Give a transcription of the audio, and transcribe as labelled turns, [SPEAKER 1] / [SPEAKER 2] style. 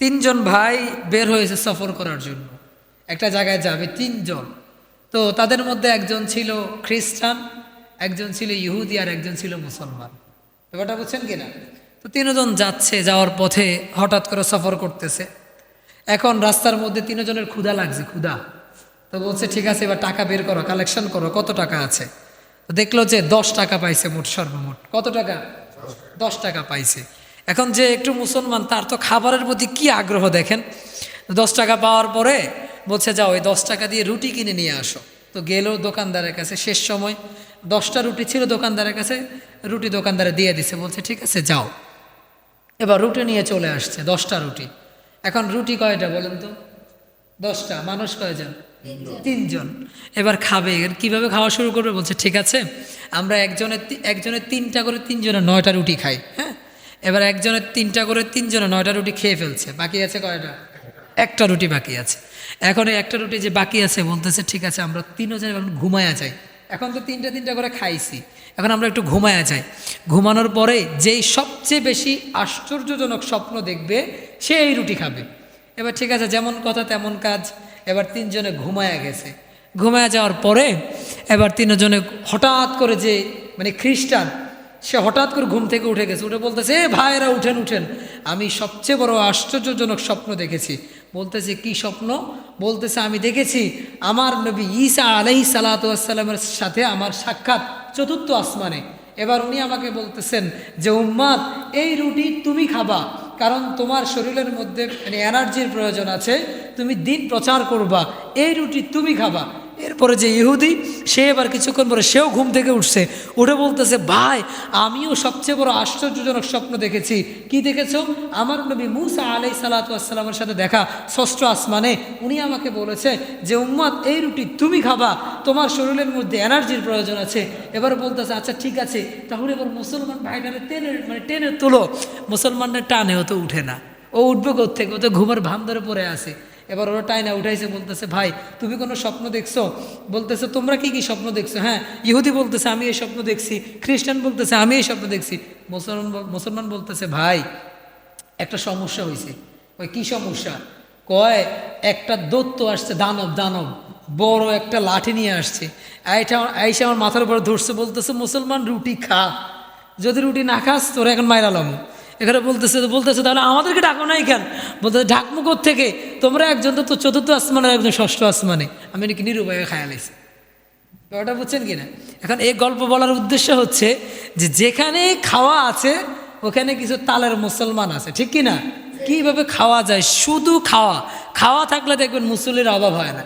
[SPEAKER 1] তিনজন ভাই বের হয়েছে সফর করার জন্য। একটা জায়গায় যাবে তিনজন। তো তাদের মধ্যে একজন ছিল খ্রিস্টান, একজন ছিল ইহুদি আর একজন ছিল মুসলমান। ব্যাপারটা বুঝছেন কিনা? তো তিনজন যাচ্ছে যাওয়ার পথে হঠাৎ করে সফর করতেছে। এখন রাস্তার মধ্যে তিনজনের ক্ষুধা লাগছে, ক্ষুধা। তো বলছে, ঠিক আছে, এবার টাকা বের করো, কালেকশন করো, কত টাকা আছে? দেখল যে দশ টাকা পাইছে মোট সর্বমোট। কত টাকা? দশ টাকা পাইছে। এখন যে একটু মুসলমান তার তো খাবারের প্রতি কি আগ্রহ দেখেন? দশ টাকা পাওয়ার পরে বলছে যাও ওই দশ টাকা দিয়ে রুটি কিনে নিয়ে আসো। তো গেল দোকানদারের কাছে শেষ সময় দশটা রুটি ছিল দোকানদারের কাছে রুটি দোকানদারে দিয়ে দিছে বলছে ঠিক আছে যাও। এবার রুটি নিয়ে চলে আসছে দশটা রুটি। এখন রুটি কয়টা বলেন তো? দশটা মানুষ কয়জন? তিনজন। এবার খাবে কীভাবে খাওয়া শুরু করবে? বলছে ঠিক আছে আমরা একজনের একজনের তিনটা করে তিনজনের নয়টা রুটি খাই। হ্যাঁ? এবার একজনের তিনটা করে তিনজনে নয়টা রুটি খেয়ে ফেলছে। বাকি আছে কয়টা? একটা রুটি বাকি আছে। এখন একটা রুটি যে বাকি আছে, বলতেছে, ঠিক আছে, আমরা তিনজন এখন ঘুমায়া যাই। এখন তো তিনটা তিনটা করে খাইছি। এখন আমরা একটু ঘুমায়া যাই। ঘুমানোর পরে যেই সবচেয়ে বেশি আশ্চর্যজনক স্বপ্ন দেখবে, সে এই রুটি খাবে। এবার ঠিক আছে, যেমন কথা তেমন কাজ। এবার তিনজনে ঘুমায়া গেছে। ঘুমায়া যাওয়ার পরে এবার তিনজনে হঠাৎ করে যে মানে খ্রিস্টান সে হঠাৎ করে ঘুম থেকে উঠে গেছে। উঠে বলতেছে, এ ভাইরা উঠেন উঠেন। আমি সবচেয়ে বড় আশ্চর্যজনক স্বপ্ন দেখেছি। বলতেছে, কি স্বপ্ন? বলতেছে, আমি দেখেছি আমার নবী ঈসা আলহি সালাতামের সাথে আমার সাক্ষাৎ চতুর্থ আসমানে। এবার উনি আমাকে বলতেছেন যে, উম্মাদ, এই রুটি তুমি খাবা, কারণ তোমার শরীরের মধ্যে মানে এনার্জির প্রয়োজন আছে। তুমি দিন প্রচার করবা, এই রুটি তুমি খাবা। এরপরে যে ইহুদি, সে এবার কিছুক্ষণ পরে সেও ঘুম থেকে উঠছে। উঠে বলতেছে, ভাই, আমিও সবচেয়ে বড় আশ্চর্যজনক স্বপ্ন দেখেছি। কি দেখেছ? আমার নবী মুসা আলাই সালাতামের সাথে দেখা, ষষ্ঠ আসমানে। উনি আমাকে বলেছে যে উম্মাদ এই রুটি তুমি খাবা। তোমার শরীরের মধ্যে এনার্জির প্রয়োজন আছে। এবার বলতেছে আচ্ছা ঠিক আছে। তাহলে এবার মুসলমান ভাইটারে টেনে মানে টেনে তোলো। মুসলমানের টানে, ও তো উঠে না। ও উঠবে থেকে ও তো ঘুমের ভান ধরে পড়ে আছে। এবার ওরা টাইনা উঠাইছে, বলতেছে, ভাই, তুমি কোনো স্বপ্ন দেখছ? বলতেছে, তোমরা কি কি স্বপ্ন দেখছ? হ্যাঁ ইহুদি বলতেছে, আমি এই স্বপ্ন দেখছি, খ্রিস্টান বলতেছে, আমি এই স্বপ্ন দেখছি। মুসলমান মুসলমান বলতেছে, ভাই, একটা সমস্যা হয়েছে ওই কি সমস্যা? কয়, একটা দত্ত আসছে, দানব দানব, বড় একটা লাঠি নিয়ে আসছে। এইটা আইসা আমার মাথার উপরে ধরছে, বলতেছে, মুসলমান, রুটি খা। যদি রুটি না খাস, তোরা এখন মাইরালাম এখানে বলতেছে বলতেছে, তাহলে আমাদেরকে ডাকো নাই কেন? বলতেছে ঢাকমুকুর থেকে তোমরা একজন তো চতুর্থ আসমানে একজন ষষ্ঠ আসমানে। আমি নাকি নিরুপায় খায়াল আছি ব্যাপারটা বুঝছেন কি না এখন এই গল্প বলার উদ্দেশ্য হচ্ছে যে, যেখানে খাওয়া আছে, ওখানে কিছু তালের মুসলমান আছে, ঠিক কি না কীভাবে খাওয়া যায়? শুধু খাওয়া। খাওয়া থাকলে দেখবেন মুসলির অভাব হয় না।